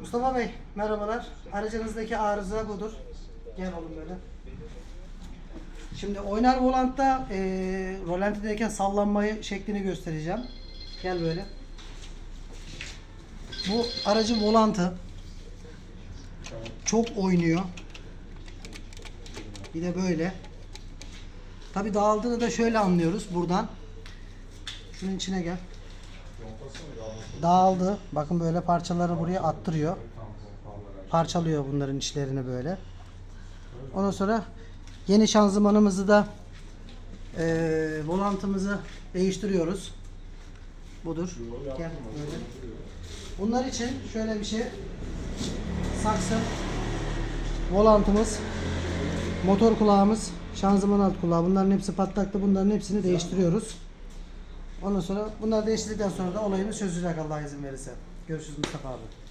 Mustafa Bey merhabalar. Aracınızdaki arıza budur. Gel oğlum böyle. Şimdi oynar volantta e, rolantideyken sallanmayı şeklini göstereceğim. Gel böyle. Bu aracın volantı çok oynuyor. Bir de böyle. Tabi dağıldığını da şöyle anlıyoruz buradan. Şunun içine gel. Dağıldı. Bakın böyle parçaları buraya attırıyor. Parçalıyor bunların içlerini böyle. Ondan sonra yeni şanzımanımızı da eee volantımızı değiştiriyoruz. Budur. Gel böyle. Bunlar için şöyle bir şey. Saksı. Volantımız. Motor kulağımız. Şanzıman alt kulağı. Bunların hepsi patlaktı. Bunların hepsini değiştiriyoruz. Ondan sonra bunları değiştirdikten sonra da olayımız çözülecek Allah izin verirse. Görüşürüz Mustafa abi.